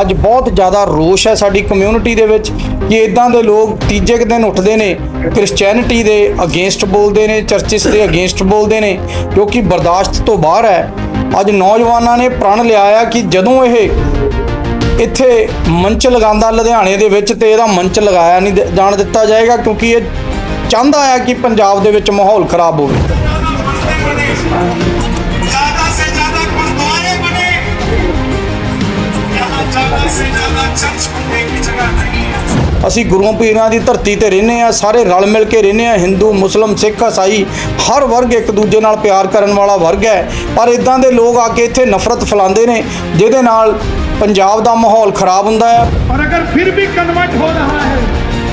ਅੱਜ ਬਹੁਤ ਜ਼ਿਆਦਾ ਰੋਸ਼ ਹੈ ਸਾਡੀ ਕਮਿਊਨਿਟੀ ਦੇ ਵਿੱਚ ਕਿ ਇਦਾਂ ਦੇ ਲੋਕ ਤੀਜੇ ਕੁ ਦਿਨ ਉੱਠਦੇ ਨੇ ਕ੍ਰਿਸਚੀਅਨਿਟੀ ਦੇ ਅਗੇਂਸਟ ਬੋਲਦੇ ਨੇ ਚਰਚਿਸ ਦੇ ਅਗੇਂਸਟ ਬੋਲਦੇ ਨੇ, ਜੋ ਕਿ ਬਰਦਾਸ਼ਤ ਤੋਂ ਬਾਹਰ ਹੈ। ਅੱਜ ਨੌਜਵਾਨਾਂ ਨੇ ਪ੍ਰਣ ਲਿਆ ਆ ਕਿ ਜਦੋਂ ਇਹ ਇੱਥੇ ਮੰਚ ਲਗਾਉਂਦਾ ਲੁਧਿਆਣੇ ਦੇ ਵਿੱਚ ਤੇ ਇਹਦਾ ਮੰਚ ਲਗਾਇਆ ਨਹੀਂ ਜਾਣ ਦਿੱਤਾ ਜਾਏਗਾ ਕਿਉਂਕਿ ਇਹ ਚਾਹੁੰਦਾ ਹੈ ਕਿ ਪੰਜਾਬ ਦੇ ਵਿੱਚ ਮਾਹੌਲ ਖਰਾਬ ਹੋਵੇ। ਅਸੀਂ ਗੁਰੂਆਂ ਪੀਰਾਂ ਦੀ ਧਰਤੀ ਤੇ ਰਹਿੰਦੇ ਆ ਸਾਰੇ ਰਲ ਮਿਲ ਕੇ ਰਹਿੰਦੇ ਆ ਹਿੰਦੂ ਮੁਸਲਮ ਸਿੱਖ ਈਸਾਈ ਹਰ ਵਰਗ ਇੱਕ ਦੂਜੇ ਨਾਲ ਪਿਆਰ ਕਰਨ ਵਾਲਾ ਵਰਗ ਹੈ ਪਰ ਇਦਾਂ ਦੇ ਲੋਕ ਆ ਕੇ ਇੱਥੇ ਨਫ਼ਰਤ ਫੈਲਾਉਂਦੇ ਨੇ ਜਿਹਦੇ ਨਾਲ ਪੰਜਾਬ ਦਾ ਮਾਹੌਲ ਖਰਾਬ ਹੁੰਦਾ ਹੈ और अगर फिर भी कन्वर्ट हो रहा है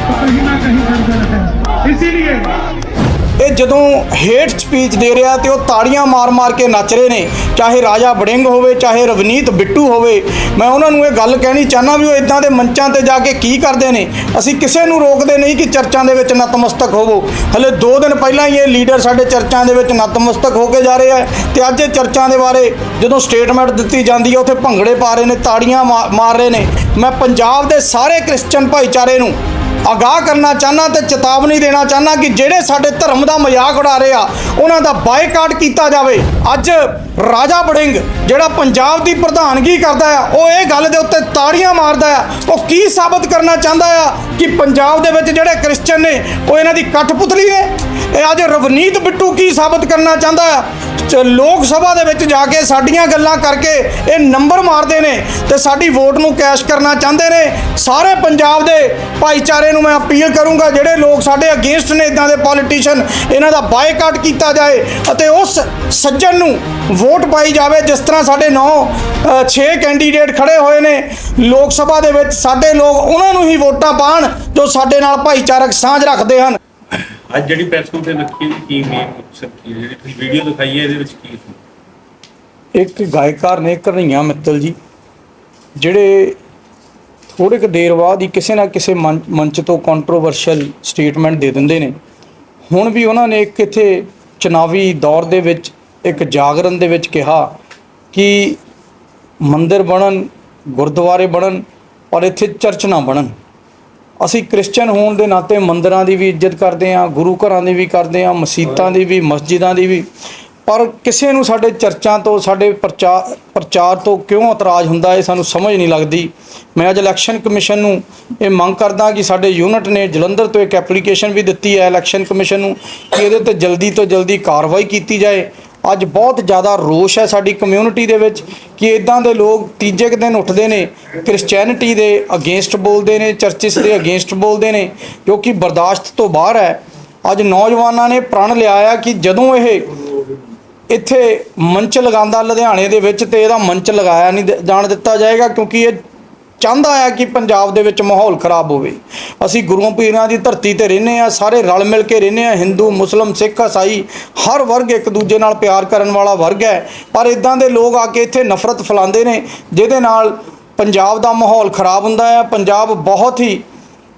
तो कहीं ना कहीं गड़बड़ है इसीलिए ਇਹ ਜਦੋਂ ਹੇਠ ਸਪੀਚ ਦੇ ਰਿਹਾ ਤੇ ਉਹ ਤਾੜੀਆਂ ਮਾਰ-ਮਾਰ ਕੇ ਨੱਚ ਰਹੇ ਨੇ, ਚਾਹੇ ਰਾਜਾ ਬੜਿੰਗ ਹੋਵੇ, ਚਾਹੇ ਰਵਨੀਤ ਬਿੱਟੂ ਹੋਵੇ, ਮੈਂ ਉਹਨਾਂ ਨੂੰ ਇਹ ਗੱਲ ਕਹਿਣੀ ਚਾਹਨਾ ਵੀ ਉਹ ਇਦਾਂ ਦੇ ਮੰਚਾਂ ਤੇ ਜਾ ਕੇ ਕੀ ਕਰਦੇ ਨੇ? ਅਸੀਂ ਕਿਸੇ ਨੂੰ ਰੋਕਦੇ ਨਹੀਂ ਕਿ ਚਰਚਾਂ ਦੇ ਵਿੱਚ ਨਤਮਸਤਕ ਹੋਵੋ। ਹਲੇ 2 ਦਿਨ ਪਹਿਲਾਂ ਹੀ ਇਹ ਲੀਡਰ ਸਾਡੇ ਚਰਚਾਂ ਦੇ ਵਿੱਚ ਨਤਮਸਤਕ ਹੋ ਕੇ ਜਾ ਰਹੇ ਆ ਤੇ ਅੱਜ ਇਹ ਚਰਚਾਂ ਦੇ ਬਾਰੇ ਜਦੋਂ ਸਟੇਟਮੈਂਟ ਦਿੱਤੀ ਜਾਂਦੀ ਹੈ, ਉੱਥੇ ਭੰਗੜੇ ਪਾ ਰਹੇ ਨੇ, ਤਾੜੀਆਂ ਮਾ- ਮਾਰ ਰਹੇ ਨੇ। ਮੈਂ ਪੰਜਾਬ ਦੇ ਸਾਰੇ ਕ੍ਰਿਸਚੀਅਨ ਭਾਈਚਾਰੇ ਨੂੰ ਅਗਾਹ ਕਰਨਾ ਚਾਹਨਾ ਤੇ ਚੇਤਾਵਨੀ ਦੇਣਾ ਚਾਹਨਾ ਕਿ ਜਿਹੜੇ ਸਾਡੇ ਧਰਮ ਦਾ ਮਜ਼ਾਕ ਉਡਾ ਰਹੇ ਆ, ਉਹਨਾਂ ਦਾ ਬਾਈਕਾਟ ਕੀਤਾ ਜਾਵੇ। ਅੱਜ ਰਾਜਾ ਬੜਿੰਗ ਜਿਹੜਾ ਪੰਜਾਬ ਦੀ ਪ੍ਰਧਾਨਗੀ ਕਰਦਾ ਆ, ਉਹ ਇਹ ਗੱਲ ਦੇ ਉੱਤੇ ਤਾੜੀਆਂ ਮਾਰਦਾ ਆ। ਉਹ ਕੀ ਸਾਬਤ ਕਰਨਾ ਚਾਹੁੰਦਾ ਆ ਕਿ ਪੰਜਾਬ ਦੇ ਵਿੱਚ ਜਿਹੜੇ ਕ੍ਰਿਸਚੀਅਨ ਨੇ, ਉਹ ਇਹਨਾਂ ਦੀ ਕਠਪੁਤਲੀ ਨੇ? ਇਹ ਅੱਜ ਰਵਨੀਤ ਬਿੱਟੂ ਕੀ ਸਾਬਤ ਕਰਨਾ ਚਾਹੁੰਦਾ ਆ? ਚ- ਲੋਕ ਸਭਾ ਦੇ ਵਿੱਚ ਜਾ ਕੇ ਸਾਡੀਆਂ ਗੱਲਾਂ ਕਰਕੇ ਇਹ ਨੰਬਰ ਮਾਰਦੇ ਨੇ ਤੇ ਸਾਡੀ ਵੋਟ ਨੂੰ ਕੈਸ਼ ਕਰਨਾ ਚਾਹੁੰਦੇ ਨੇ। ਸਾਰੇ ਪੰਜਾਬ ਦੇ ਭਾਈਚਾਰੇ ਨੂੰ ਮੈਂ ਅਪੀਲ ਕਰੂੰਗਾ, ਜਿਹੜੇ ਲੋਕ ਸਾਡੇ ਅਗੇਂਸਟ ਨੇ, ਇਦਾਂ ਦੇ ਪੋਲੀਟੀਸ਼ੀਅਨ ਇਹਨਾਂ ਦਾ ਬਾਈਕਾਟ ਕੀਤਾ ਜਾਏ ਅਤੇ ਉਸ ਸੱਜਣ ਨੂੰ ਵੋਟ ਪਾਈ ਜਾਵੇ ਜਿਸ ਤਰ੍ਹਾਂ ਸਾਡੇ 9 6 ਕੈਂਡੀਡੇਟ ਖੜੇ ਹੋਏ ਨੇ ਲੋਕ ਸਭਾ ਦੇ ਵਿੱਚ ਸਾਡੇ ਲੋਕ ਉਹਨਾਂ ਨੂੰ ਹੀ ਵੋਟਾਂ ਪਾਣ ਜੋ ਸਾਡੇ ਨਾਲ ਭਾਈਚਾਰਕ ਸਾਂਝ ਰੱਖਦੇ ਹਨ। ਅੱਜ ਜਿਹੜੀ ਪ੍ਰੈਸ ਕਾਨਫਰੰਸ ਰੱਖੀ ਕੀ ਮੇਨ ਮਕਸਦ ਕੀ ਹੈ? ਜਿਹੜੀ ਤੁਸੀਂ ਵੀਡੀਓ ਦਿਖਾਈ ਹੈ ਇਹਦੇ ਵਿੱਚ ਕੀ ਸੀ ਇੱਕ ਗਾਇਕਾਰ ਨੇ ਘਰਈਆਂ ਮਿੱਤਲ ਜੀ ਜਿਹੜੇ ਥੋੜੇ ਕੁ ਦੇਰ ਬਾਅਦ ਹੀ ਕਿਸੇ ਨਾ ਕਿਸੇ ਮੰਚ ਤੋਂ ਕੰਟਰੋਵਰਸ਼ੀਅਲ ਸਟੇਟਮੈਂਟ ਦੇ ਦਿੰਦੇ ਨੇ। ਹੁਣ ਵੀ ਉਹਨਾਂ ਨੇ ਇੱਕ ਇੱਥੇ ਚੁਣਾਵੀ ਦੌਰ ਦੇ ਵਿੱਚ ਇੱਕ ਜਾਗਰਣ ਦੇ ਵਿੱਚ ਕਿਹਾ ਕਿ ਮੰਦਿਰ ਬਣਨ, ਗੁਰਦੁਆਰੇ ਬਣਨ ਪਰ ਇੱਥੇ ਚਰਚ ਨਾ ਬਣਨ। ਅਸੀਂ ਕ੍ਰਿਸਚੀਅਨ ਹੋਣ ਦੇ ਨਾਤੇ ਮੰਦਿਰਾਂ ਦੀ ਵੀ ਇੱਜ਼ਤ ਕਰਦੇ ਹਾਂ, ਗੁਰੂ ਘਰਾਂ ਦੀ ਵੀ ਕਰਦੇ ਹਾਂ, ਮਸਜਿਦਾਂ ਦੀ ਵੀ, ਮਸਜਿਦਾਂ ਦੀ ਵੀ। ਪਰ ਕਿਸੇ ਨੂੰ ਸਾਡੇ ਚਰਚਾਂ ਤੋਂ, ਸਾਡੇ ਪ੍ਰਚਾਰ ਪ੍ਰਚਾਰ ਤੋਂ ਕਿਉਂ ਇਤਰਾਜ਼ ਹੁੰਦਾ ਇਹ ਸਾਨੂੰ ਸਮਝ ਨਹੀਂ ਲੱਗਦੀ। ਮੈਂ ਅੱਜ ਇਲੈਕਸ਼ਨ ਕਮਿਸ਼ਨ ਨੂੰ ਇਹ ਮੰਗ ਕਰਦਾ ਕਿ ਸਾਡੇ ਯੂਨਿਟ ਨੇ ਜਲੰਧਰ ਤੋਂ ਇੱਕ ਐਪਲੀਕੇਸ਼ਨ ਵੀ ਦਿੱਤੀ ਹੈ ਇਲੈਕਸ਼ਨ ਕਮਿਸ਼ਨ ਨੂੰ ਕਿ ਇਹਦੇ ਤੇ ਜਲਦੀ ਤੋਂ ਜਲਦੀ ਕਾਰਵਾਈ ਕੀਤੀ ਜਾਏ। ਅੱਜ ਬਹੁਤ ਜ਼ਿਆਦਾ ਰੋਸ਼ ਹੈ ਸਾਡੀ ਕਮਿਊਨਿਟੀ ਦੇ ਵਿੱਚ ਕਿ ਇਦਾਂ ਦੇ ਲੋਕ ਤੀਜੇ ਕੁ ਦਿਨ ਉੱਠਦੇ ਨੇ ਕ੍ਰਿਸਚੀਅਨਿਟੀ ਦੇ ਅਗੇਂਸਟ ਬੋਲਦੇ ਨੇ ਚਰਚਿਸ ਦੇ ਅਗੇਂਸਟ ਬੋਲਦੇ ਨੇ, ਜੋ ਕਿ ਬਰਦਾਸ਼ਤ ਤੋਂ ਬਾਹਰ ਹੈ। ਅੱਜ ਨੌਜਵਾਨਾਂ ਨੇ ਪ੍ਰਣ ਲਿਆ ਆ ਕਿ ਜਦੋਂ ਇਹ ਇੱਥੇ ਮੰਚ ਲਗਾਉਂਦਾ ਲੁਧਿਆਣੇ ਦੇ ਵਿੱਚ ਤੇ ਇਹਦਾ ਮੰਚ ਲਗਾਇਆ ਨਹੀਂ ਜਾਣ ਦਿੱਤਾ ਜਾਏਗਾ ਕਿਉਂਕਿ ਇਹ ਚਾਹੁੰਦਾ ਆ ਕਿ ਪੰਜਾਬ ਦੇ ਵਿੱਚ ਮਾਹੌਲ ਖਰਾਬ ਹੋਵੇ। ਅਸੀਂ ਗੁਰੂਆਂ ਪੀਰਾਂ ਦੀ ਧਰਤੀ ਤੇ ਰਹਿੰਦੇ ਆ ਸਾਰੇ ਰਲ ਮਿਲ ਕੇ ਰਹਿੰਦੇ ਆ ਹਿੰਦੂ, ਮੁਸਲਮ, ਸਿੱਖ ਇਸਾਈ ਹਰ ਵਰਗ ਇੱਕ ਦੂਜੇ ਨਾਲ ਪਿਆਰ ਕਰਨ ਵਾਲਾ ਵਰਗ ਹੈ। ਪਰ ਇਦਾਂ ਦੇ ਲੋਕ ਆ ਕੇ ਇੱਥੇ ਨਫ਼ਰਤ ਫੈਲਾਉਂਦੇ ਨੇ, ਜਿਹਦੇ ਨਾਲ ਪੰਜਾਬ ਦਾ ਮਾਹੌਲ ਖਰਾਬ ਹੁੰਦਾ ਹੈ। ਪੰਜਾਬ ਬਹੁਤ ਹੀ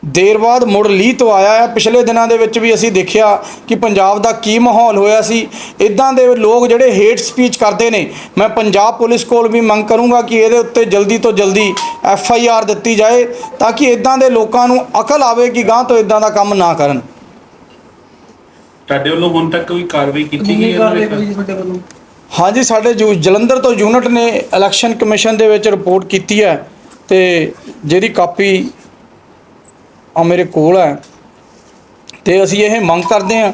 ਦੇਰ ਬਾਅਦ ਮੁੜ ਲੀਹ ਤੋਂ ਆਇਆ ਹੈ। ਪਿਛਲੇ ਦਿਨਾਂ ਦੇ ਵਿੱਚ ਵੀ ਅਸੀਂ ਦੇਖਿਆ ਕਿ ਪੰਜਾਬ ਦਾ ਕੀ ਮਾਹੌਲ ਹੋਇਆ ਸੀ। ਇਦਾਂ ਦੇ ਲੋਕ ਜਿਹੜੇ ਹੇਟ ਸਪੀਚ ਕਰਦੇ ਨੇ ਮੈਂ ਪੰਜਾਬ ਪੁਲਿਸ ਕੋਲ ਵੀ ਮੰਗ ਕਰੂੰਗਾ ਕਿ ਇਹਦੇ ਉੱਤੇ ਜਲਦੀ ਤੋਂ ਜਲਦੀ ਐਫ ਆਈ ਆਰ ਦਿੱਤੀ ਜਾਏ ਤਾਂ ਕਿ ਇਦਾਂ ਦੇ ਲੋਕਾਂ ਨੂੰ ਅਕਲ ਆਵੇ ਕਿ ਗਾਂ ਤੋਂ ਇਦਾਂ ਦਾ ਕੰਮ ਨਾ ਕਰਨ। ਤੁਹਾਡੇ ਵੱਲੋਂ ਹੁਣ ਤੱਕ ਕੋਈ ਕਾਰਵਾਈ ਕੀਤੀ ਗਈ ਹੈ ਹਾਂਜੀ ਸਾਡੇ ਜੋ ਜਲੰਧਰ ਤੋਂ ਯੂਨਿਟ ਨੇ ਇਲੈਕਸ਼ਨ ਕਮਿਸ਼ਨ ਦੇ ਵਿੱਚ ਰਿਪੋਰਟ ਕੀਤੀ ਹੈ ਤੇ ਜਿਹਦੀ ਕਾਪੀ ਆ ਮੇਰੇ ਕੋਲ ਹੈ। ਤੇ ਅਸੀਂ ਇਹ ਮੰਗ ਕਰਦੇ ਹਾਂ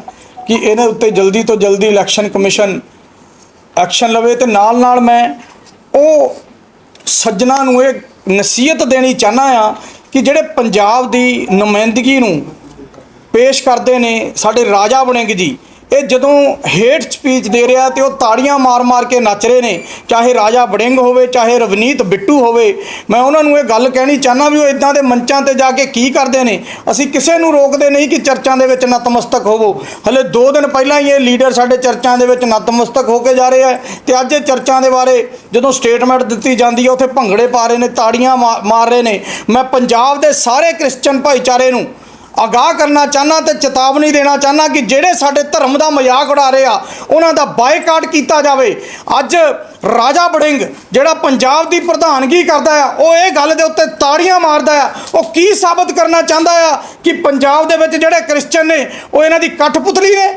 ਕਿ ਇਹਦੇ ਉੱਤੇ ਜਲਦੀ ਤੋਂ ਜਲਦੀ ਇਲੈਕਸ਼ਨ ਕਮਿਸ਼ਨ ਐਕਸ਼ਨ ਲਵੇ ਤੇ ਨਾਲ ਨਾਲ ਮੈਂ ਉਹ ਸੱਜਣਾ ਨੂੰ ਇਹ ਨਸੀਹਤ ਦੇਣੀ ਚਾਹਨਾ ਆ ਕਿ ਜਿਹੜੇ ਪੰਜਾਬ ਦੀ ਨੁਮਾਇੰਦਗੀ ਨੂੰ ਪੇਸ਼ ਕਰਦੇ ਨੇ, ਸਾਡੇ ਰਾਜਾ ਬਣੇਗ ਜੀ ਇਹ ਜਦੋਂ ਹੇਟ ਸਪੀਚ ਦੇ ਰਿਹਾ ਤੇ ਉਹ ਤਾੜੀਆਂ ਮਾਰ-ਮਾਰ ਕੇ ਨੱਚ ਰਹੇ ਨੇ, ਚਾਹੇ ਰਾਜਾ ਬੜਿੰਗ ਹੋਵੇ, ਚਾਹੇ ਰਵਨੀਤ ਬਿੱਟੂ ਹੋਵੇ, ਮੈਂ ਉਹਨਾਂ ਨੂੰ ਇਹ ਗੱਲ ਕਹਿਣੀ ਚਾਹਨਾ ਵੀ ਉਹ ਇਦਾਂ ਦੇ ਮੰਚਾਂ ਤੇ ਜਾ ਕੇ ਕੀ ਕਰਦੇ ਨੇ? ਅਸੀਂ ਕਿਸੇ ਨੂੰ ਰੋਕਦੇ ਨਹੀਂ ਕਿ ਚਰਚਾਂ ਦੇ ਵਿੱਚ ਨਤਮਸਤਕ ਹੋਵੋ। ਹਲੇ 2 ਦਿਨ ਪਹਿਲਾਂ ਹੀ ਇਹ ਲੀਡਰ ਸਾਡੇ ਚਰਚਾਂ ਦੇ ਵਿੱਚ ਨਤਮਸਤਕ ਹੋ ਕੇ ਜਾ ਰਹੇ ਆ ਤੇ ਅੱਜ ਇਹ ਚਰਚਾਂ ਦੇ ਬਾਰੇ ਜਦੋਂ ਸਟੇਟਮੈਂਟ ਦਿੱਤੀ ਜਾਂਦੀ ਹੈ, ਉੱਥੇ ਭੰਗੜੇ ਪਾ ਰਹੇ ਨੇ, ਤਾੜੀਆਂ ਮਾ- ਮਾਰ ਰਹੇ ਨੇ। ਮੈਂ ਪੰਜਾਬ ਦੇ ਸਾਰੇ ਕ੍ਰਿਸਚੀਅਨ ਭਾਈਚਾਰੇ ਨੂੰ ਆਗਾਹ ਕਰਨਾ ਚਾਹਨਾ ਤੇ ਚੇਤਾਵਨੀ ਦੇਣਾ ਚਾਹਨਾ ਕਿ ਜਿਹੜੇ ਸਾਡੇ ਧਰਮ ਦਾ ਮਜ਼ਾਕ ਉਡਾ ਰਹੇ ਆ, ਉਹਨਾਂ ਦਾ ਬਾਈਕਾਟ ਕੀਤਾ ਜਾਵੇ। ਅੱਜ ਰਾਜਾ ਬੜਿੰਗ ਜਿਹੜਾ ਪੰਜਾਬ ਦੀ ਪ੍ਰਧਾਨਗੀ ਕਰਦਾ ਆ, ਉਹ ਇਹ ਗੱਲ ਦੇ ਉੱਤੇ ਤਾੜੀਆਂ ਮਾਰਦਾ ਆ। ਉਹ ਕੀ ਸਾਬਤ ਕਰਨਾ ਚਾਹੁੰਦਾ ਆ ਕਿ ਪੰਜਾਬ ਦੇ ਵਿੱਚ ਜਿਹੜੇ ਕ੍ਰਿਸਚੀਅਨ ਨੇ, ਉਹ ਇਹਨਾਂ ਦੀ ਕਠਪੁਤਲੀ ਨੇ?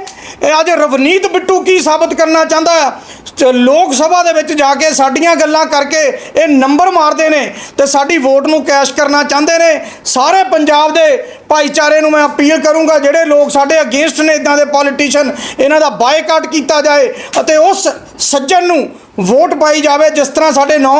ਇਹ ਅੱਜ ਰਵਨੀਤ ਬਿੱਟੂ ਕੀ ਸਾਬਤ ਕਰਨਾ ਚਾਹੁੰਦਾ ਆ? ਲੋਕ ਸਭਾ ਦੇ ਵਿੱਚ ਜਾ ਕੇ ਸਾਡੀਆਂ ਗੱਲਾਂ ਕਰਕੇ ਇਹ ਨੰਬਰ ਮਾਰਦੇ ਨੇ ਤੇ ਸਾਡੀ ਵੋਟ ਨੂੰ ਕੈਸ਼ ਕਰਨਾ ਚਾਹੁੰਦੇ ਨੇ। ਸਾਰੇ ਪੰਜਾਬ ਦੇ ਭਾਈਚਾਰੇ ਨੂੰ ਮੈਂ ਅਪੀਲ ਕਰੂੰਗਾ ਜਿਹੜੇ ਲੋਕ ਸਾਡੇ ਅਗੇਂਸਟ ਨੇ ਇਦਾਂ ਦੇ ਪੋਲੀਟੀਸ਼ੀਅਨ ਇਹਨਾਂ ਦਾ ਬਾਈਕਾਟ ਕੀਤਾ ਜਾਏ ਅਤੇ ਉਸ ਸੱਜਣ ਨੂੰ ਵੋਟ ਪਾਈ ਜਾਵੇ, ਜਿਸ ਤਰ੍ਹਾਂ ਸਾਡੇ 9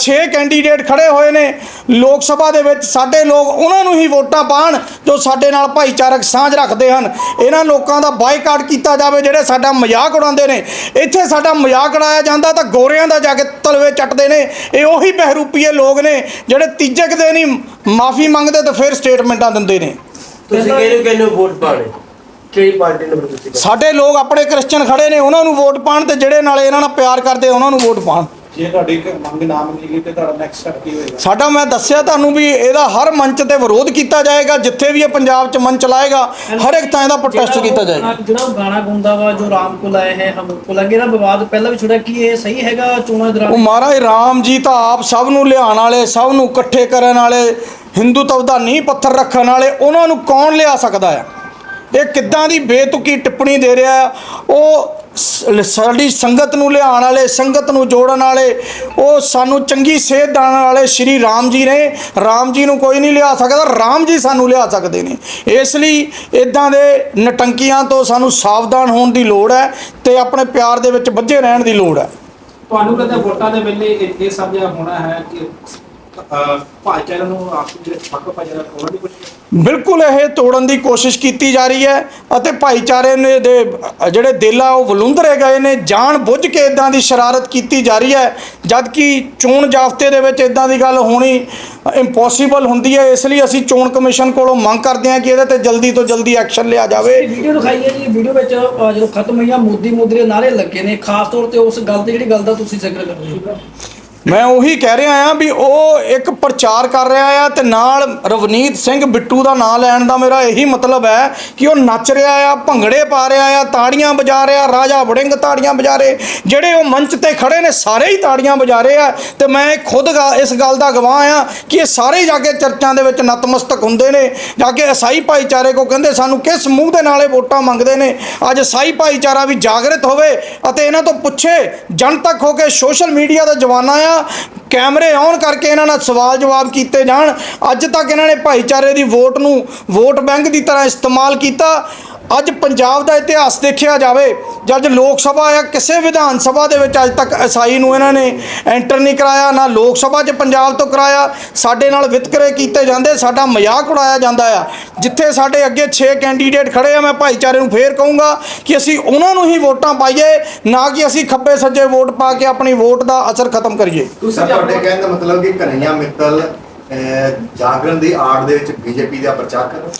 6 ਕੈਂਡੀਡੇਟ ਖੜੇ ਹੋਏ ਨੇ ਲੋਕ ਸਭਾ ਦੇ ਵਿੱਚ, ਸਾਡੇ ਲੋਕ ਉਹਨਾਂ ਨੂੰ ਹੀ ਵੋਟਾਂ ਪਾਣ ਜੋ ਸਾਡੇ ਨਾਲ ਭਾਈਚਾਰਕ ਸਾਂਝ ਰੱਖਦੇ ਹਨ। ਇਹਨਾਂ ਲੋਕਾਂ ਦਾ ਬਾਈਕਾਟ ਕੀਤਾ ਜਾਵੇ, ਜਿਹੜੇ ਸਾਡਾ ਮਜ਼ਾਕ ਉਡਾਉਂਦੇ ਨੇ। ਇੱਥੇ ਸਾਡਾ ਮਜ਼ਾਕ ਉਡਾਇਆ ਜਾਂਦਾ ਤਾਂ ਗੋਰਿਆਂ ਦਾ ਜਾ ਕੇ ਤਲਵੇ ਚੱਟਦੇ ਨੇ। ਇਹ ਉਹੀ ਬਹਿਰੂਪੀਏ ਲੋਕ ਨੇ, ਜਿਹੜੇ ਤੀਜੇ ਕੁ ਦਿਨ ਹੀ ਮਾਫੀ ਮੰਗਦੇ ਤੇ ਫਿਰ ਸਟੇਟਮੈਂਟਾਂ ਦਿੰਦੇ ਨੇ। ਤੁਸੀਂ ਕਿਹਨੂੰ ਕਿਹਨੂੰ ਵੋਟ ਪਾਣੇ ਕਿਹੜੀ ਪਾਰਟੀ ਨੂੰ ਤੁਸੀਂ ਪਾਉਣੇ? ਸਾਡੇ ਲੋਕ ਆਪਣੇ ਕ੍ਰਿਸਚੀਅਨ ਖੜੇ ਨੇ ਉਹਨਾਂ ਨੂੰ ਵੋਟ ਪਾਣ ਤੇ ਜਿਹੜੇ ਨਾਲ ਇਹਨਾਂ ਨਾਲ ਪਿਆਰ ਕਰਦੇ ਉਹਨਾਂ ਨੂੰ ਵੋਟ ਪਾਣ ਜੇ ਤੁਹਾਡੀ ਇੱਕ ਮੰਗ ਨਾ ਮੰਨੀ ਗਈ ਤੇ ਤੁਹਾਡਾ ਨੈਕਸਟ ਸਟੈਪ ਕੀ ਹੋਏਗਾ? ਸਾਡਾ ਮੈਂ ਦੱਸਿਆ ਤੁਹਾਨੂੰ ਵੀ ਇਹਦਾ ਹਰ ਮੰਚ ਤੇ ਵਿਰੋਧ ਕੀਤਾ ਜਾਏਗਾ ਜਿੱਥੇ ਵੀ ਇਹ ਪੰਜਾਬ 'ਚ ਮੰਚ ਲਾਏਗਾ ਹਰ ਇੱਕ ਥਾਂ ਦਾ ਪ੍ਰੋਟੈਸਟ ਕੀਤਾ ਜਾਏਗਾ। ਜਿਹੜਾ ਉਹ ਗਾਣਾ ਗਾਉਂਦਾ ਵਾ ਜੋ ਰਾਮ ਕੋ ਲਾਏ ਹੈ ਹਮ ਕੋ ਲੱਗੇ ਨਾ ਵਿਵਾਦ ਪਹਿਲਾਂ ਵੀ ਛੁੜਿਆ ਕੀ ਇਹ ਸਹੀ ਹੈਗਾ ਚੋਣਾਂ ਉਹ ਦੌਰਾਨ ਮਹਾਰਾਜ ਰਾਮ ਜੀ ਤਾਂ ਆਪ ਸਭ ਨੂੰ ਲਿਆਉਣ ਵਾਲੇ ਸਭ ਨੂੰ ਇਕੱਠੇ ਕਰਨ ਵਾਲੇ ਹਿੰਦੂਤਵ ਦਾ ਨੀਂਹ ਪੱਥਰ ਰੱਖਣ ਵਾਲੇ ਉਹਨਾਂ ਨੂੰ ਕੌਣ ਲਿਆ ਸਕਦਾ ਆ? ਇਹ ਕਿੱਦਾਂ ਦੀ ਬੇਤੁਕੀ ਟਿੱਪਣੀ ਦੇ ਰਿਹਾ ਉਹ ਸਾਡੀ ਸੰਗਤ ਨੂੰ ਲਿਆਉਣ ਵਾਲੇ, ਸੰਗਤ ਨੂੰ ਜੋੜਨ ਵਾਲੇ, ਉਹ ਸਾਨੂੰ ਚੰਗੀ ਸੇਧ ਦੇਣ ਵਾਲੇ ਸ਼੍ਰੀ ਰਾਮ ਜੀ ਨੇ। ਰਾਮ ਜੀ ਨੂੰ ਕੋਈ ਨਹੀਂ ਲਿਆ ਸਕਦਾ, ਰਾਮ ਜੀ ਸਾਨੂੰ ਲਿਆ ਸਕਦੇ ਨੇ। ਇਸ ਲਈ ਇਦਾਂ ਦੇ ਨਟੰਕੀਆਂ ਤੋਂ ਸਾਨੂੰ ਸਾਵਧਾਨ ਹੋਣ ਦੀ ਲੋੜ ਹੈ ਤੇ ਆਪਣੇ ਪਿਆਰ ਦੇ ਵਿੱਚ ਵੱਜੇ ਰਹਿਣ ਦੀ ਲੋੜ ਹੈ। ਤੁਹਾਨੂੰ ਕਹਿੰਦਾ ਵੋਟਾਂ ਦੇ ਵੇਲੇ ਇਹ ਇਹ ਹੋਣਾ ਹੈ ਕਿ ਭਾਈਚਾਰੇ ਨੂੰ ਆਪਸ ਵਿੱਚ ਫ਼ਰਕ ਭਾਈਚਾਰਾ ਤੋੜਨ ਦੀ ਕੋਸ਼ਿਸ਼ ਬਿਲਕੁਲ ਇਹ ਤੋੜਨ ਦੀ ਕੋਸ਼ਿਸ਼ ਕੀਤੀ ਜਾ ਰਹੀ ਹੈ ਅਤੇ ਭਾਈਚਾਰੇ ਨੇ ਦੇ ਜਿਹੜੇ ਦਿਲ ਆ ਉਹ ਵਲੁੰਧਰੇ ਗਏ ਨੇ ਜਾਣ ਬੁੱਝ ਕੇ ਇਦਾਂ ਦੀ ਸ਼ਰਾਰਤ ਕੀਤੀ ਜਾ ਰਹੀ ਹੈ ਜਦ ਕਿ ਚੋਣ ਜਾਬਤੇ ਦੇ ਵਿੱਚ ਇਦਾਂ ਦੀ ਗੱਲ ਹੋਣੀ ਇੰਪੋਸੀਬਲ ਹੁੰਦੀ ਹੈ ਇਸ ਲਈ ਅਸੀਂ ਚੋਣ ਕਮਿਸ਼ਨ ਕੋਲੋਂ ਮੰਗ ਕਰਦੇ ਹਾਂ ਕਿ ਇਹਦੇ ਤੇ ਜਲਦੀ ਤੋਂ ਜਲਦੀ ਐਕਸ਼ਨ ਲਿਆ ਜਾਵੇ। ਵੀਡੀਓ ਦਿਖਾਈ ਹੈ ਜੀ ਵੀਡੀਓ ਵਿੱਚ ਜਦੋਂ ਖਤਮ ਹੋਈਆਂ ਮੋਦੀ ਮੋਦੀ ਦੇ ਨਾਰੇ ਲੱਗੇ ਨੇ ਖਾਸ ਤੌਰ ਤੇ ਉਸ ਗੱਲ ਤੇ ਜਿਹੜੀ ਗੱਲ ਦਾ ਤੁਸੀਂ ਜ਼ਿਕਰ ਕਰ ਰਹੇ ਹੋ। ਮੈਂ ਉਹੀ ਕਹਿ ਰਿਹਾ ਆ ਵੀ ਉਹ ਇੱਕ ਪ੍ਰਚਾਰ ਕਰ ਰਿਹਾ ਆ ਤੇ ਨਾਲ ਰਵਨੀਤ ਸਿੰਘ ਬਿੱਟੂ ਦਾ ਨਾਂ ਲੈਣ ਦਾ ਮੇਰਾ ਇਹੀ ਮਤਲਬ ਹੈ ਕਿ ਉਹ ਨੱਚ ਰਿਹਾ ਆ, ਭੰਗੜੇ ਪਾ ਰਿਹਾ ਆ, ਤਾੜੀਆਂ ਵਜਾ ਰਿਹਾ, ਰਾਜਾ ਵੜਿੰਗ ਤਾੜੀਆਂ ਵਜਾ ਰਹੇ। ਜਿਹੜੇ ਉਹ ਮੰਚ ਤੇ ਖੜੇ ਨੇ, ਸਾਰੇ ਹੀ ਤਾੜੀਆਂ ਵਜਾ ਰਹੇ ਆ ਤੇ ਮੈਂ ਖੁਦ ਗਾ- ਇਸ ਗੱਲ ਦਾ ਗਵਾਹ ਆ ਕਿ ਇਹ ਸਾਰੇ ਹੀ ਜਾ ਕੇ ਚਰਚਾਂ ਦੇ ਵਿੱਚ ਨਤਮਸਤਕ ਹੁੰਦੇ ਨੇ। ਜਾ ਕੇ ਈਸਾਈ ਭਾਈਚਾਰੇ ਕੋ ਕਹਿੰਦੇ ਸਾਨੂੰ ਕਿਸ ਮੂੰਹ ਦੇ ਨਾਲੇ ਵੋਟਾਂ ਮੰਗਦੇ ਨੇ। ਅੱਜ ਈਸਾਈ ਭਾਈਚਾਰਾ ਵੀ ਜਾਗਰਿਤ ਹੋਵੇ ਅਤੇ ਇਹਨਾਂ ਤੋਂ ਪੁੱਛੇ ਜਨਤਕ ਹੋ ਕੇ ਸੋਸ਼ਲ ਮੀਡੀਆ ਦਾ ਜਵਾਨਾ ਆ ਕੈਮਰੇ ਔਨ ਕਰਕੇ ਇਹਨਾਂ ਨਾਲ ਸਵਾਲ ਜਵਾਬ ਕੀਤੇ ਜਾਣ। ਅੱਜ ਤੱਕ ਇਹਨਾਂ ਨੇ ਭਾਈਚਾਰੇ ਦੀ ਵੋਟ ਨੂੰ ਵੋਟ ਬੈਂਕ ਦੀ ਤਰ੍ਹਾਂ ਇਸਤੇਮਾਲ ਕੀਤਾ। ਅੱਜ ਪੰਜਾਬ ਦਾ ਇਤਿਹਾਸ ਦੇਖਿਆ ਜਾਵੇ ਜਦ ਲੋਕ ਸਭਾ ਆ ਕਿਸੇ ਵਿਧਾਨ ਸਭਾ ਦੇ ਵਿੱਚ ਅੱਜ ਤੱਕ ਈਸਾਈ ਨੂੰ ਇਹਨਾਂ ਨੇ ਐਂਟਰ ਨਹੀਂ ਕਰਾਇਆ ਨਾ ਲੋਕ ਸਭਾ 'ਚ ਪੰਜਾਬ ਤੋਂ ਕਰਾਇਆ ਸਾਡੇ ਨਾਲ ਵਿਤਕਰੇ ਕੀਤੇ ਜਾਂਦੇ ਸਾਡਾ ਮਜ਼ਾਕ ਉਡਾਇਆ ਜਾਂਦਾ ਆ। ਜਿੱਥੇ ਸਾਡੇ ਅੱਗੇ 6 ਕੈਂਡੀਡੇਟ ਖੜੇ ਆ ਮੈਂ ਭਾਈਚਾਰੇ ਨੂੰ ਫੇਰ ਕਹੂੰਗਾ ਕਿ ਅਸੀਂ ਉਹਨਾਂ ਨੂੰ ਹੀ ਵੋਟਾਂ ਪਾਈਏ ਨਾ ਕਿ ਅਸੀਂ ਖੱਬੇ ਸੱਜੇ ਵੋਟ ਪਾ ਕੇ ਆਪਣੀ ਵੋਟ ਦਾ ਅਸਰ ਖਤਮ ਕਰੀਏ। ਸਰ ਤੁਹਾਡੇ ਕਹਿਣ ਦਾ ਮਤਲਬ ਕਿ ਕਨਈਆ ਮਿੱਤਲ ਜਾਗਰਣ ਦੀ ਆੜ ਦੇ ਵਿੱਚ ਬੀਜੇਪੀ ਦਾ ਪ੍ਰਚਾਰ ਕਰ ਰਿਹਾ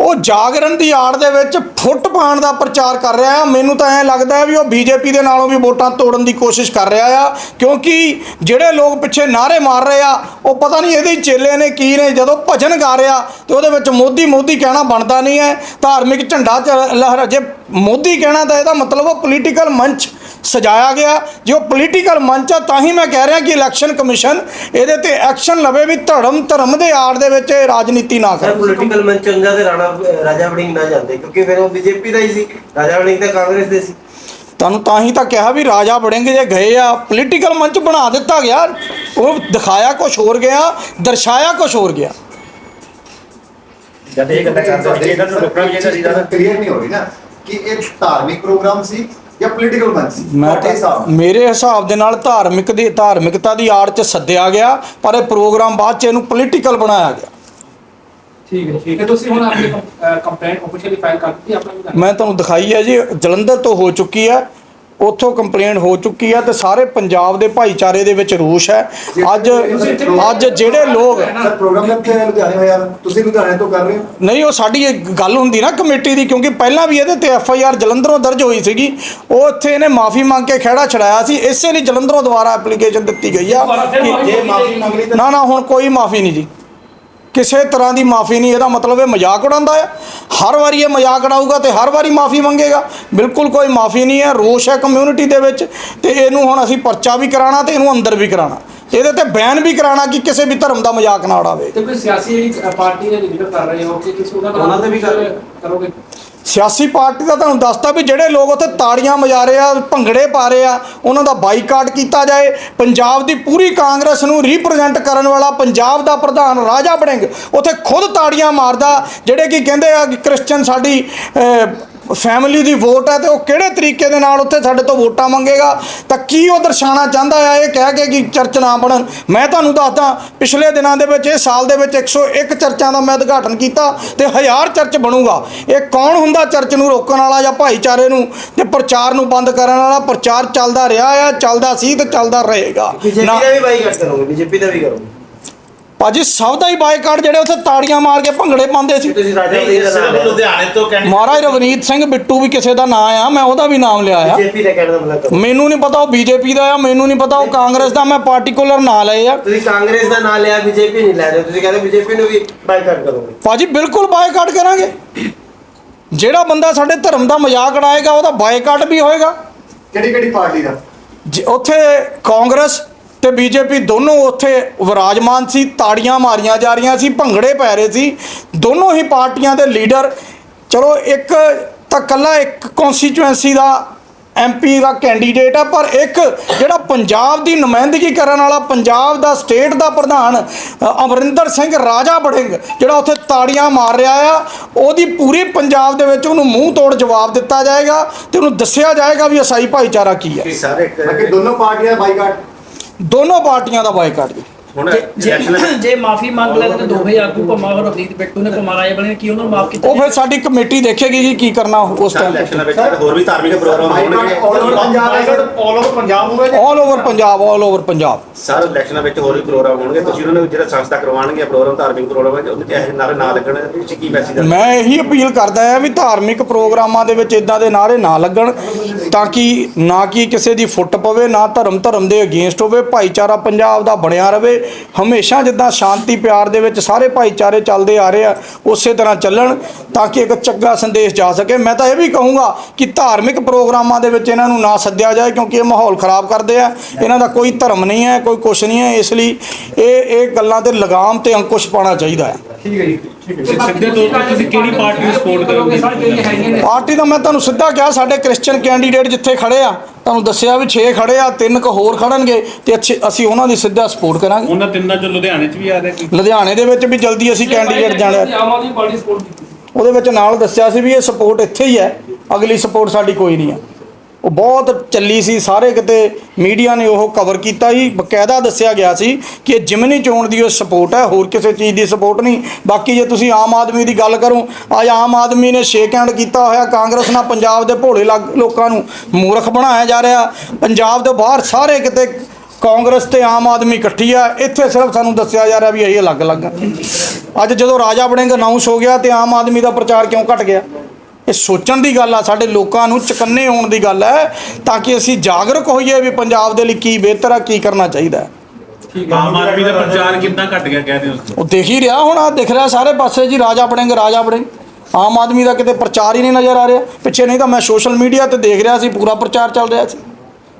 ਉਹ ਜਾਗਰਣ ਦੀ ਆੜ ਦੇ ਵਿੱਚ ਫੁੱਟ ਪਾਉਣ ਦਾ ਪ੍ਰਚਾਰ ਕਰ ਰਿਹਾ ਆ। ਮੈਨੂੰ ਤਾਂ ਐਂ ਲੱਗਦਾ ਹੈ ਵੀ ਉਹ ਬੀਜੇਪੀ ਦੇ ਨਾਲੋਂ ਵੀ ਵੋਟਾਂ ਤੋੜਨ ਦੀ ਕੋਸ਼ਿਸ਼ ਕਰ ਰਿਹਾ ਆ। ਕਿਉਂਕਿ ਜਿਹੜੇ ਲੋਕ ਪਿੱਛੇ ਨਾਅਰੇ ਮਾਰ ਰਹੇ ਆ, ਉਹ ਪਤਾ ਨਹੀਂ ਇਹਦੇ ਚੇਲੇ ਨੇ ਕੀ ਨੇ। ਜਦੋਂ ਭਜਨ ਗਾ ਰਿਹਾ ਤੇ ਉਹਦੇ ਵਿੱਚ ਮੋਦੀ ਮੋਦੀ ਕਹਿਣਾ ਬਣਦਾ ਨਹੀਂ ਹੈ। ਧਾਰਮਿਕ ਝੰਡਾ ਚ ਲਹਿਰਾ ਜੇ ਮੋਦੀ ਕਹਿਣਾ ਤਾਂ ਇਹਦਾ ਮਤਲਬ ਉਹ ਪੋਲੀਟੀਕਲ ਮੰਚ ਸਜਾਇਆ ਗਿਆ। ਜੇ ਉਹ ਪੋਲੀਟੀਕਲ ਮੰਚ ਆ ਤਾਂ ਹੀ ਮੈਂ ਕਹਿ ਰਿਹਾ ਕਿ ਇਲੈਕਸ਼ਨ ਕਮਿਸ਼ਨ ਇਹਦੇ ਤੇ ਐਕਸ਼ਨ ਲਵੇ ਵੀ ਧਰਮ ਧਰਮ ਦੇ ਆੜ ਦੇ ਵਿੱਚ ਇਹ ਰਾਜਨੀਤੀ ਨਾ ਸਰ ਕਰੇ ਪੋਲੀਟੀਕਲ ਮੰਚ ਹੁੰਦਾ ਤੇ ਰਾਣਾ ਰਾਜਾ ਵੜਿੰਗ ਨਾ ਜਾਂਦੇ ਕਿਉਂਕਿ ਫਿਰ ਉਹ ਬੀਜੇਪੀ ਦਾ ਹੀ ਸੀ ਰਾਜਾ ਵੜਿੰਗ ਤਾਂ ਕਾਂਗਰਸ ਦੇ ਸੀ। ਤੁਹਾਨੂੰ ਤਾਂ ਹੀ ਤਾਂ ਕਿਹਾ ਵੀ ਰਾਜਾ ਬੜਿੰਗ ਜੇ ਗਏ ਆ ਪੋਲੀਟੀਕਲ ਮੰਚ ਬਣਾ ਦਿੱਤਾ ਗਿਆ ਉਹ ਦਿਖਾਇਆ ਕੁਝ ਹੋਰ ਗਿਆ ਦਰਸਾਇਆ ਕੁਝ ਹੋਰ ਗਿਆ। ਜਦ ਇਹ ਗੱਲਾਂ ਕਰਦੇ ਇਹਨਾਂ ਨੂੰ ਰੋਕਣਾ ਵੀ ਚਾਹੀਦਾ ਕਲੀਅਰ ਨਹੀਂ ਹੋ ਰਹੀ ਨਾ ਕਿ ਇਹ ਧਾਰਮਿਕ ਪ੍ਰੋਗਰਾਮ ਸੀ ਜਾਂ ਪੋਲੀਟੀਕਲ ਸੀ? ਮੈਂ ਤੁਹਾਡੇ ਹਿਸਾਬ ਮੇਰੇ ਹਿਸਾਬ ਦੇ ਨਾਲ ਧਾਰਮਿਕ ਦੀ ਧਾਰਮਿਕਤਾ ਦੀ ਆੜ 'ਚ ਸੱਦਿਆ ਗਿਆ ਪਰ ਇਹ ਪ੍ਰੋਗਰਾਮ ਬਾਅਦ 'ਚ ਇਹਨੂੰ ਪੋਲੀਟੀਕਲ ਬਣਾਇਆ ਗਿਆ। ਠੀਕ ਹੈ ਠੀਕ ਹੈ। ਤੁਸੀਂ ਹੁਣ ਆਪਣੀ ਕੰਪਲੇਂਟ ਆਫੀਸ਼ੀਅਲੀ ਫਾਈਲ ਕਰ ਦਿੱਤੀ ਆਪਣਾ ਮੈਂ ਤੁਹਾਨੂੰ ਦਿਖਾਈ ਹੈ ਜੀ ਜਲੰਧਰ ਤੋਂ ਹੋ ਚੁੱਕੀ ਹੈ। ਉੱਥੋਂ ਕੰਪਲੇਂਟ ਹੋ ਚੁੱਕੀ ਹੈ ਤੇ ਸਾਰੇ ਪੰਜਾਬ ਦੇ ਭਾਈਚਾਰੇ ਦੇ ਵਿੱਚ ਰੋਸ਼ ਹੈ। ਅੱਜ ਅੱਜ ਜਿਹੜੇ ਲੋਕ ਸਰ ਪ੍ਰੋਗਰਾਮ ਕਿੱਥੇ ਲੁਧਿਆਣੇ ਹੋਇਆ ਤੁਸੀਂ ਲੁਧਿਆਣੇ ਤੋਂ ਕਰ ਰਹੇ ਹੋ? ਨਹੀਂ ਉਹ ਸਾਡੀ ਇਹ ਗੱਲ ਹੁੰਦੀ ਨਾ ਕਮੇਟੀ ਦੀ ਕਿਉਂਕਿ ਪਹਿਲਾਂ ਵੀ ਇਹਦੇ ਤੇ ਐਫ ਆਈ ਆਰ ਜਲੰਧਰੋਂ ਦਰਜ ਹੋਈ ਸੀਗੀ। ਉਹ ਇੱਥੇ ਇਹਨੇ ਮਾਫੀ ਮੰਗ ਕੇ ਖਹਿੜਾ ਛੜਾਇਆ ਸੀ। ਇਸੇ ਲਈ ਜਲੰਧਰੋਂ ਦੁਬਾਰਾ ਐਪਲੀਕੇਸ਼ਨ ਦਿੱਤੀ ਗਈ ਆ ਕਿ ਜੇ ਮਾਫੀ ਮੰਗ ਲਈ ਤਾਂ ਨਾ ਨਾ ਹੁਣ ਕੋਈ ਮਾਫੀ ਨਹੀਂ ਜੀ। ਕਿਸੇ ਤਰ੍ਹਾਂ ਦੀ ਮਾਫੀ ਨਹੀਂ ਇਹਦਾ ਮਤਲਬ ਇਹ ਮਜ਼ਾਕ ਉਡਾਉਂਦਾ ਆ ਹਰ ਵਾਰੀ ਇਹ ਮਜ਼ਾਕ ਉਡਾਊਗਾ ਤੇ ਹਰ ਵਾਰੀ ਮਾਫੀ ਮੰਗੇਗਾ। ਬਿਲਕੁਲ ਕੋਈ ਮਾਫੀ ਨਹੀਂ ਹੈ ਰੋਸ਼ ਹੈ ਕਮਿਊਨਿਟੀ ਦੇ ਵਿੱਚ ਤੇ ਇਹਨੂੰ ਹੁਣ ਅਸੀਂ ਪਰਚਾ ਵੀ ਕਰਾਣਾ ਤੇ ਇਹਨੂੰ ਅੰਦਰ ਵੀ ਕਰਾਣਾ ਇਹਦੇ ਤੇ ਬੈਨ ਵੀ ਕਰਾਣਾ ਕਿ ਕਿਸੇ ਵੀ ਧਰਮ ਦਾ ਮਜ਼ਾਕ ਨਾ ਉਡਾਵੇ। ਤੇ ਕੋਈ ਸਿਆਸੀ ਜਿਹੜੀ ਪਾਰਟੀ ਦੇ ਲੀਡਰ ਕਰ ਰਹੇ ਹੋ ਕਿ ਕਿਸੇ ਉਹਨਾਂ ਤੇ ਵੀ ਹੋ? ਕਰੋਗੇ? ਸਿਆਸੀ ਪਾਰਟੀ ਦਾ ਤੁਹਾਨੂੰ ਦੱਸਤਾ ਵੀ ਜਿਹੜੇ ਲੋਕ ਉੱਥੇ ਤਾੜੀਆਂ ਮਜਾ ਰਹੇ ਆ, ਭੰਗੜੇ ਪਾ ਰਹੇ ਆ, ਉਹਨਾਂ ਦਾ ਬਾਈਕਾਟ ਕੀਤਾ ਜਾਏ। ਪੰਜਾਬ ਦੀ ਪੂਰੀ ਕਾਂਗਰਸ ਨੂੰ ਰਿਪਰੈਜ਼ੈਂਟ ਕਰਨ ਵਾਲਾ ਪੰਜਾਬ ਦਾ ਪ੍ਰਧਾਨ ਰਾਜਾ ਬੜਿੰਗ ਉੱਥੇ ਖੁਦ ਤਾੜੀਆਂ ਮਾਰਦਾ, ਜਿਹੜੇ ਕਿ ਕਹਿੰਦੇ ਆ ਕਿ ਕ੍ਰਿਸਚਨ ਸਾਡੀ ਫੈਮਿਲੀ ਦੀ ਵੋਟ ਹੈ ਤੇ ਉਹ ਕਿਹੜੇ ਤਰੀਕੇ ਦੇ ਨਾਲ ਉੱਥੇ ਸਾਡੇ ਤੋਂ ਵੋਟਾਂ ਮੰਗੇਗਾ? ਤਾਂ ਕੀ ਉਹ ਦਰਸਾਉਣਾ ਚਾਹੁੰਦਾ ਆ ਇਹ ਕਹਿ ਕੇ ਕਿ ਚਰਚ ਨਾ ਬਣਨ? ਮੈਂ ਤੁਹਾਨੂੰ ਦੱਸਦਾ ਪਿਛਲੇ ਦਿਨਾਂ ਦੇ ਵਿੱਚ ਇਹ ਸਾਲ ਦੇ ਵਿੱਚ 101 ਚਰਚਾਂ ਦਾ ਮੈਂ ਉਦਘਾਟਨ ਕੀਤਾ ਤੇ ਹਜ਼ਾਰ ਚਰਚ ਬਣੂਗਾ। ਇਹ ਕੌਣ ਹੁੰਦਾ ਚਰਚ ਨੂੰ ਰੋਕਣ ਵਾਲਾ ਜਾਂ ਭਾਈਚਾਰੇ ਨੂੰ? ਤੇ ਪ੍ਰਚਾਰ ਨੂੰ ਬੰਦ ਕਰਨ ਵਾਲਾ? ਪ੍ਰਚਾਰ ਚੱਲਦਾ ਰਿਹਾ ਆ ਚੱਲਦਾ ਸੀ ਤੇ ਚੱਲਦਾ ਰਹੇਗਾ। ਬੀਜੇਪੀ ਦਾ ਵੀ ਬਾਈਕਾਟ ਕਰੋਗੇ ਬੀਜੇਪੀ ਦਾ ਵੀ ਕਰੋਗੇ। ਭਾਜੀ ਸਭ ਦਾ ਹੀ ਬਾਈਕਾਟ ਜਿਹੜੇ ਉੱਥੇ ਤਾੜੀਆਂ ਮਾਰ ਕੇ ਭੰਗੜੇ ਪਾਉਂਦੇ ਸੀ। ਤੁਸੀਂ ਲੁਧਿਆਣੇ ਤੋਂ ਮਹਾਰਾਜ ਰਵਨੀਤ ਸਿੰਘ ਬਿੱਟੂ ਵੀ ਕਿਸੇ ਦਾ ਨਾਂ ਆ ਮੈਂ ਉਹਦਾ ਵੀ ਨਾਮ ਲਿਆ ਆ। ਬੀਜੇਪੀ ਦਾ ਕਹਿਣ ਦਾ ਮਤਲਬ ਕਰੋ ਮੈਨੂੰ ਨਹੀਂ ਪਤਾ ਉਹ ਬੀਜੇਪੀ ਦਾ ਆ ਮੈਨੂੰ ਨਹੀਂ ਪਤਾ ਉਹ ਕਾਂਗਰਸ ਦਾ ਮੈਂ ਪਾਰਟਿਕੂਲਰ ਨਾਂ ਲਏ ਆ। ਤੁਸੀਂ ਕਾਂਗਰਸ ਦਾ ਨਾਮ ਲਿਆ ਬੀਜੇਪੀ ਨਹੀਂ ਲੈ ਰਹੇ ਤੁਸੀਂ ਕਹਿੰਦੇ ਬੀਜੇਪੀ ਨੂੰ ਵੀ ਬਾਈਕਾਟ ਕਰੋਗੇ। ਭਾਜੀ ਬਿਲਕੁਲ ਬਾਈਕਾਟ ਕਰਾਂਗੇ। ਜਿਹੜਾ ਬੰਦਾ ਸਾਡੇ ਧਰਮ ਦਾ ਮਜ਼ਾਕ ਉਡਾਏਗਾ ਉਹਦਾ ਬਾਈਕਾਟ ਵੀ ਹੋਏਗਾ। ਕਿਹੜੀ ਕਿਹੜੀ ਪਾਰਟੀ ਦਾ? ਜ- ਉੱਥੇ ਕਾਂਗਰਸ ਤੇ ਬੀਜੇਪੀ ਦੋਨੋਂ ਉੱਥੇ ਵਿਰਾਜਮਾਨ ਸੀ, ਤਾੜੀਆਂ ਮਾਰੀਆਂ ਜਾ ਰਹੀਆਂ ਸੀ, ਭੰਗੜੇ ਪੈ ਰਹੇ ਸੀ। ਦੋਨੋਂ ਹੀ ਪਾਰਟੀਆਂ ਦੇ ਲੀਡਰ। ਚਲੋ, ਇੱਕ ਤਾਂ ਕੱਲਾ ਇੱਕ ਕਨਸਟੀਚੁਐਂਸੀ ਦਾ ਐਮਪੀ ਦਾ ਕੈਂਡੀਡੇਟ ਆ, ਪਰ ਇੱਕ ਜਿਹੜਾ ਪੰਜਾਬ ਦੀ ਨੁਮਾਇੰਦਗੀ ਕਰਨ ਵਾਲਾ, ਪੰਜਾਬ ਦਾ ਸਟੇਟ ਦਾ ਪ੍ਰਧਾਨ ਅਮਰਿੰਦਰ ਸਿੰਘ ਰਾਜਾ ਬੜਿੰਗ ਜਿਹੜਾ ਉੱਥੇ ਤਾੜੀਆਂ ਮਾਰ ਰਿਹਾ ਆ, ਉਹਦੀ ਪੂਰੀ ਪੰਜਾਬ ਦੇ ਵਿੱਚ ਉਹਨੂੰ ਮੂੰਹ ਤੋੜ ਜਵਾਬ ਦਿੱਤਾ ਜਾਏਗਾ ਤੇ ਉਹਨੂੰ ਦੱਸਿਆ ਜਾਏਗਾ ਵੀ ਅਸਾਈ ਭਾਈਚਾਰਾ ਕੀ ਹੈ। ਸਾਰੇ ਦੋਨੋਂ ਪਾਰਟੀਆਂ ਬਾਈਕਾਟ। ਦੋਨੋਂ ਪਾਰਟੀਆਂ ਦਾ ਬਾਈਕਾਟ ਜੀ। ਹੁਣ ਜੇ ਜੇ ਮਾਫੀ ਮੰਗ ਲੈਂਦੇ ਤੇ ਦੋਵੇਂ ਆਗੂ ਭਮਾ ਔਰ ਰਵਨੀਤ ਬਿੱਟੂ ਨੇ ਭਮਾ ਰਾਏ ਬਣੇ ਕੀ ਉਹਨਾਂ ਨੂੰ ਮਾਫ ਕੀਤਾ ਉਹ ਫਿਰ ਸਾਡੀ ਕਮੇਟੀ ਦੇਖੇਗੀ ਜੀ ਕੀ ਕਰਨਾ ਉਸ ਟਾਈਮ ਤੇ। ਇਲੈਕਸ਼ਨਾਂ ਵਿੱਚ ਹੋਰ ਵੀ ਧਾਰਮਿਕ programme boycott all over Punjab ਹੈ ਸਰ। ਆਲ ਓਵਰ ਪੰਜਾਬ ਹੋਵੇ all over Punjab all over Punjab. Sir ਇਲੈਕਸ਼ਨਾਂ ਵਿੱਚ ਹੋਰ ਵੀ ਪ੍ਰੋਗਰਾਮ ਹੋਣਗੇ। ਤੁਸੀਂ ਉਹਨਾਂ ਨੂੰ ਜਿਹੜਾ ਸੰਸਥਾ ਕਰਵਾਉਣਗੇ ਪ੍ਰੋਗਰਾਮ ਧਾਰਮਿਕ ਪ੍ਰੋਗਰਾਮ ਹੈ ਉਹਦੇ ਚ ਇਹ ਨਾਰੇ ਨਾ ਲੱਗਣ ਤੁਸੀਂ ਕੀ ਮੈਸੇਜ ਮੈਂ ਇਹੀ ਅਪੀਲ ਕਰਦਾ ਹਾਂ ਵੀ ਧਾਰਮਿਕ ਪ੍ਰੋਗਰਾਮਾਂ ਦੇ ਵਿੱਚ ਇਦਾਂ ਦੇ ਨਾਰੇ ਨਾ ਲੱਗਣ ਤਾਂ ਕਿ ਨਾ ਕਿ ਕਿਸੇ ਦੀ ਫੁੱਟ ਪਵੇ ਨਾ ਧਰਮ ਧਰਮ ਦੇ ਅਗੇਂਸਟ ਹੋਵੇ ਭਾਈਚਾਰਾ ਪੰਜਾਬ ਦਾ ਬਣਿਆ ਰਵੇ ਹਮੇਸ਼ਾ ਜਿੱਦਾਂ ਸ਼ਾਂਤੀ, ਪਿਆਰ ਦੇ ਵਿੱਚ ਸਾਰੇ ਭਾਈਚਾਰੇ ਚੱਲਦੇ ਆ ਰਹੇ ਆ, ਉਸੇ ਤਰ੍ਹਾਂ ਚੱਲਣ ਤਾਂ ਕਿ ਇੱਕ ਚੰਗਾ ਸੰਦੇਸ਼ ਜਾ ਸਕੇ। ਮੈਂ ਤਾਂ ਇਹ ਵੀ ਕਹੂੰਗਾ ਕਿ ਧਾਰਮਿਕ ਪ੍ਰੋਗਰਾਮਾਂ ਦੇ ਵਿੱਚ ਇਹਨਾਂ ਨੂੰ ਨਾ ਸੱਦਿਆ ਜਾਏ ਕਿਉਂਕਿ ਇਹ ਮਾਹੌਲ ਖਰਾਬ ਕਰਦੇ ਆ। ਇਹਨਾਂ ਦਾ ਕੋਈ ਧਰਮ ਨਹੀਂ ਹੈ, ਕੋਈ ਕੁਛ ਨਹੀਂ ਹੈ, ਇਸ ਲਈ ਇਹ ਇਹ ਗੱਲਾਂ ਤੇ ਲਗਾਮ ਤੇ ਅੰਕੁਸ਼ ਪਾਉਣਾ ਚਾਹੀਦਾ ਹੈ। ਠੀਕ ਹੈ ਜੀ। ਸਿੱਧੇ ਤੌਰ ਤੇ ਤੁਸੀਂ ਕਿਹੜੀ ਪਾਰਟੀ ਨੂੰ ਸਪੋਰਟ ਕਰੋਗੇ? ਦਾ ਮੈਂ ਤੁਹਾਨੂੰ ਸਿੱਧਾ ਕਿਹਾ ਸਾਡੇ ਕ੍ਰਿਸਚੀਅਨ ਕੈਂਡੀਡੇਟ ਜਿੱਥੇ ਖੜੇ ਆ ਤੁਹਾਨੂੰ ਦੱਸਿਆ ਵੀ 6 ਖੜੇ ਆ ਤਿੰਨ ਕੁ ਹੋਰ ਖੜਨਗੇ ਤੇ ਅੱਛੇ ਅਸੀਂ ਉਹਨਾਂ ਦੀ ਸਿੱਧਾ ਸਪੋਰਟ ਕਰਾਂਗੇ। ਉਹਨਾਂ ਤਿੰਨਾਂ ਚੋਂ ਲੁਧਿਆਣੇ 'ਚ ਵੀ ਆ ਰਹੇ ਲੁਧਿਆਣੇ ਦੇ ਵਿੱਚ ਵੀ ਜਲਦੀ ਅਸੀਂ ਕੈਂਡੀਡੇਟ ਜਾਣਾ। ਉਹਦੇ ਵਿੱਚ ਨਾਲ ਦੱਸਿਆ ਸੀ ਵੀ ਇਹ ਸਪੋਰਟ ਇੱਥੇ ਹੀ ਹੈ ਅਗਲੀ ਸਪੋਰਟ ਸਾਡੀ ਕੋਈ ਨਹੀਂ ਹੈ। ਉਹ ਬਹੁਤ ਚੱਲੀ ਸੀ, ਸਾਰੇ ਕਿਤੇ ਮੀਡੀਆ ਨੇ ਉਹ ਕਵਰ ਕੀਤਾ ਜੀ ਬਕਾਇਦਾ ਦੱਸਿਆ ਗਿਆ ਸੀ ਕਿ ਇਹ ਜਿਮਨੀ ਚੋਣ ਦੀ ਉਹ ਸਪੋਰਟ ਹੈ, ਹੋਰ ਕਿਸੇ ਚੀਜ਼ ਦੀ ਸਪੋਰਟ ਨਹੀਂ। ਬਾਕੀ ਜੇ ਤੁਸੀਂ ਆਮ ਆਦਮੀ ਦੀ ਗੱਲ ਕਰੋ, ਅੱਜ ਆਮ ਆਦਮੀ ਨੇ ਸ਼ੇਕ ਹੈਂਡ ਕੀਤਾ ਹੋਇਆ, ਕਾਂਗਰਸ ਨਾਲ ਪੰਜਾਬ ਦੇ ਭੋਲੇ ਲੱਗ- ਲੋਕਾਂ ਨੂੰ ਮੂਰਖ ਬਣਾਇਆ ਜਾ ਰਿਹਾ। ਪੰਜਾਬ ਦੇ ਬਾਹਰ ਸਾਰੇ ਕਿਤੇ ਕਾਂਗਰਸ ਤੇ ਆਮ ਆਦਮੀ ਇਕੱਠੀ ਆ। ਇੱਥੇ ਸਿਰਫ ਸਾਨੂੰ ਦੱਸਿਆ ਜਾ ਰਿਹਾ ਵੀ ਅਸੀਂ ਅਲੱਗ-ਅਲੱਗ ਆ। ਅੱਜ ਜਦੋਂ ਰਾਜਾ ਵੜਿੰਗ ਅਨਾਉਂਸ ਹੋ ਗਿਆ ਤੇ ਆਮ ਆਦਮੀ ਦਾ ਪ੍ਰਚਾਰ ਕਿਉਂ ਘਟ ਗਿਆ? ਇਹ ਸੋਚਣ ਦੀ ਗੱਲ ਆ ਸਾਡੇ ਲੋਕਾਂ ਨੂੰ ਚਕੰਨੇ ਹੋਣ ਦੀ ਗੱਲ ਹੈ ਤਾਂ ਕਿ ਅਸੀਂ ਜਾਗਰੂਕ ਹੋਈਏ ਵੀ ਪੰਜਾਬ ਦੇ ਲਈ ਕੀ ਬਿਹਤਰ ਆ ਕੀ ਕਰਨਾ ਚਾਹੀਦਾ ਹੈ। ਆਮ ਆਦਮੀ ਦਾ ਪ੍ਰਚਾਰ ਕਿੰਨਾ ਘਟ ਗਿਆ ਕਹਿ ਰਹੇ ਹੋ ਉਹ ਦੇਖ ਹੀ ਰਿਹਾ ਹੁਣ ਆ ਦਿਖ ਰਿਹਾ ਸਾਰੇ ਪਾਸੇ ਜੀ ਰਾਜਾ ਵੜਿੰਗ ਰਾਜਾ ਵੜਿੰਗ ਆਮ ਆਦਮੀ ਦਾ ਕਿਤੇ ਪ੍ਰਚਾਰ ਹੀ ਨਹੀਂ ਨਜ਼ਰ ਆ ਰਿਹਾ। ਪਿੱਛੇ ਨਹੀਂ ਤਾਂ ਮੈਂ ਸੋਸ਼ਲ ਮੀਡੀਆ ਤੇ ਦੇਖ ਰਿਹਾ ਸੀ ਪੂਰਾ ਪ੍ਰਚਾਰ ਚੱਲ ਰਿਹਾ ਸੀ।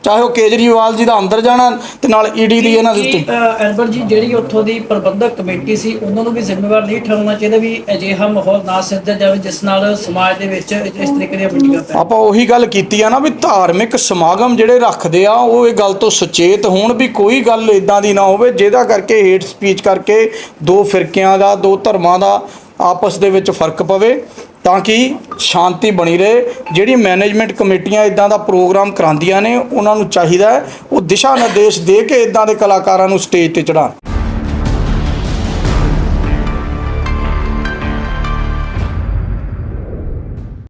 ਚਾਹੇ ਉਹ ਕੇਜਰੀਵਾਲ ਜੀ ਦਾ ਅੰਦਰ ਜਾਣਾ ਤੇ ਨਾਲ ਈਡੀ ਦੀ ਇਹਨਾਂ ਦੇ ਉੱਤੇ ਐਲਬਰਟ ਜੀ ਜਿਹੜੀ ਉੱਥੋਂ ਦੀ ਪ੍ਰਬੰਧਕ ਕਮੇਟੀ ਸੀ ਉਹਨਾਂ ਨੂੰ ਵੀ ਜ਼ਿੰਮੇਵਾਰ ਨਹੀਂ ਠਹਿਰਾਉਣਾ ਚਾਹੀਦਾ ਵੀ ਅਜਿਹਾ ਮਾਹੌਲ ਨਾ ਸਿਰਜਿਆ ਜਾਵੇ ਜਿਸ ਨਾਲ ਸਮਾਜ ਦੇ ਵਿੱਚ ਇਸ ਤਰੀਕੇ ਦੀਆਂ ਮੀਟਿੰਗਾਂ ਪੈਣ। ਆਪਾਂ ਉਹੀ ਗੱਲ ਕੀਤੀ ਆ ਨਾ ਵੀ ਧਾਰਮਿਕ ਸਮਾਗਮ ਜਿਹੜੇ ਰੱਖਦੇ ਆ ਉਹ ਇਹ ਗੱਲ ਤੋਂ ਸੁਚੇਤ ਹੋਣ ਵੀ ਕੋਈ ਗੱਲ ਇਦਾਂ ਦੀ ਨਾ ਹੋਵੇ ਜਿਹਦਾ ਕਰਕੇ ਹੇਟ ਸਪੀਚ ਕਰਕੇ ਦੋ ਫਿਰਕਿਆਂ ਦਾ ਦੋ ਧਰਮਾਂ ਦਾ ਆਪਸ ਦੇ ਵਿੱਚ ਫ਼ਰਕ ਪਵੇ ਤਾਂ ਕਿ ਸ਼ਾਂਤੀ ਬਣੀ ਰਹੇ। ਜਿਹੜੀ ਮੈਨੇਜਮੈਂਟ ਕਮੇਟੀਆਂ ਇਦਾਂ ਦਾ ਪ੍ਰੋਗਰਾਮ ਕਰਾਉਂਦੀਆਂ ਨੇ, ਉਹਨਾਂ ਨੂੰ ਚਾਹੀਦਾ ਉਹ ਦਿਸ਼ਾ ਨਿਰਦੇਸ਼ ਦੇ ਕੇ ਇਦਾਂ ਦੇ ਕਲਾਕਾਰਾਂ ਨੂੰ ਸਟੇਜ ਤੇ ਚੜਾਉਣ